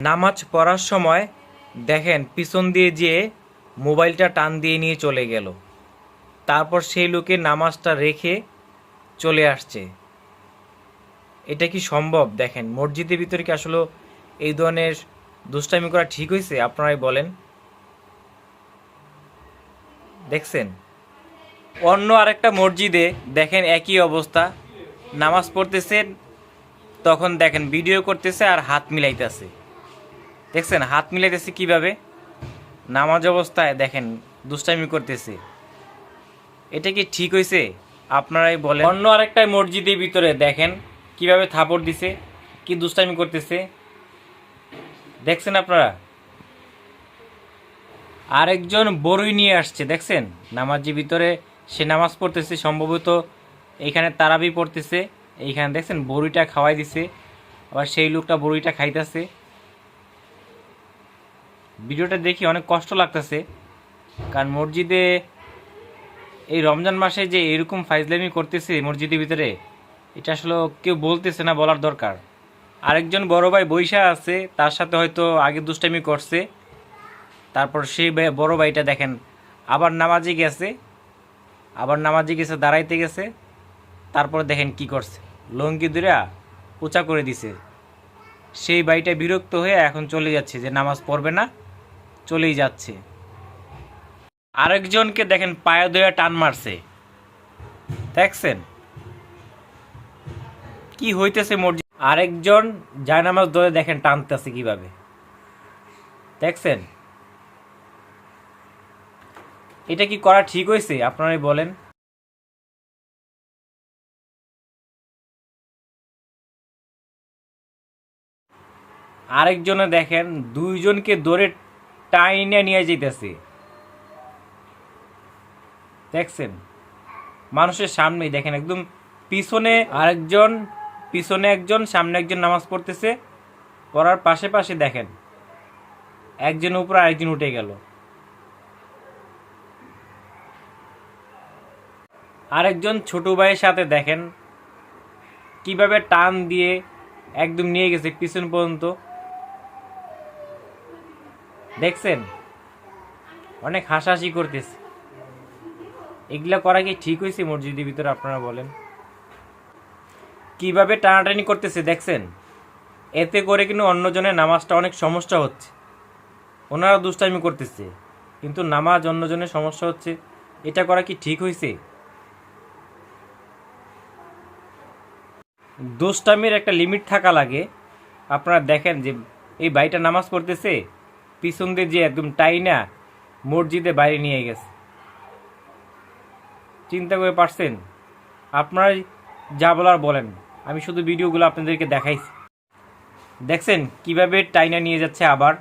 নামাজ পড়ার সময় দেখেন পিছন দিয়ে যেয়ে মোবাইলটা টান দিয়ে নিয়ে চলে গেল। তারপর সেই লোকে নামাজটা রেখে চলে আসছে। এটা কি সম্ভব? দেখেন, মসজিদের ভিতরে কি আসলে এই ধরনের দুষ্টামি করা ঠিক হয়েছে? আপনারাই বলেন। দেখছেন? অন্য আরেকটা মসজিদে দেখেন একই অবস্থা। নামাজ পড়তেছেন, তখন দেখেন ভিডিও করতেছে আর হাত মিলাইতেছে। দেখছেন, হাত মিলাইতেছে কীভাবে? নামাজ অবস্থায় দেখেন, দুষ্টামি করতেছে। এটা কি ঠিক হয়েছে আপনারাই বলেন। অন্য আরেকটা মসজিদের ভিতরে দেখেন, কীভাবে থাপড় দিছে, কি দুষ্টামি করতেছে। দেখছেন আপনারা? আরেকজন বড়ই নিয়ে আসছে, দেখছেন? নামাজের ভিতরে সে নামাজ পড়তেছে, সম্ভবত এইখানে তারাবি পড়তেছে। এইখানে দেখছেন বড়িটা খাওয়াই দিছে, আবার সেই লোকটা বড়িটা খাইতেছে। ভিডিওটা দেখি, অনেক কষ্ট লাগতেছে। কারণ মসজিদে এই রমজান মাসে যে এরকম ফাইজলামি করতেছে মসজিদের ভিতরে, এটা আসলে কেউ বলতেছে না, বলার দরকার। আরেকজন বড় ভাই বৈশা আছে, তার সাথে হয়তো আগে দুষ্টামি করছে। তারপর সেই বড় ভাইটা দেখেন, আবার নামাজে গেছে, আবার নামাজে গেছে, দাঁড়াইতে গেছে। তারপর দেখেন কি করছে। লঙ্গি দুরা উঁচা করে দিছে। সেই ভাইটা বিরক্ত হয়ে এখন চলে যাচ্ছে যে নামাজ পড়বে না। চলেই যাচ্ছে। আরেকজনকে দেখেন পায়ে দয়া টান মারছে। দেখছেন? কি হইতেছে মসজিদ আরেকজন জায়নামাজ ধরে দেখেন টানতেছে কীভাবে। দেখছেন? এটা কি করা ঠিক হয়েছে আপনারাই বলেন। আরেকজনে দেখেন, দুইজনকে দৌড়ে টাইনে নিয়ে যেতেছে দেখছেন? মানুষের সামনেই দেখেন, একদম পিছনে আরেকজন, পিছনে একজন, সামনে একজন নামাজ পড়তেছে। পড়ার পাশে পাশে দেখেন, একজন উপরে আরেকজন উঠে গেল। আরেকজন ছোট ভাইয়ের সাথে দেখেন, কীভাবে টান দিয়ে একদম নিয়ে গেছে পিছন পর্যন্ত। দেখছেন? অনেক হাসাহাসি করতেছে। এগুলা করা কি ঠিক হয়েছে মসজিদের ভিতরে আপনারা বলেন? কীভাবে টানাটানি করতেছে দেখছেন? এতে করে কিন্তু অন্যজনের নামাজটা অনেক সমস্যা হচ্ছে। ওনারা দুষ্টামি করতেছে, কিন্তু নামাজ অন্যজনের সমস্যা হচ্ছে। এটা করা কি ঠিক হয়েছে? দুষ্টামির একটা লিমিট থাকা লাগে। আপনারা দেখেন যে এই ভাইটা নামাজ পড়তেছে পিছন দিয়ে যে একদম টাইনা মসজিদে বাইরে নিয়ে গেছে। চিন্তা করে পারছেন? আপনারাই যা বলার বলেন। আমি শুধু ভিডিওগুলো আপনাদেরকে দেখাইছি। দেখছেন? কীভাবে টাইনা নিয়ে যাচ্ছে আবার?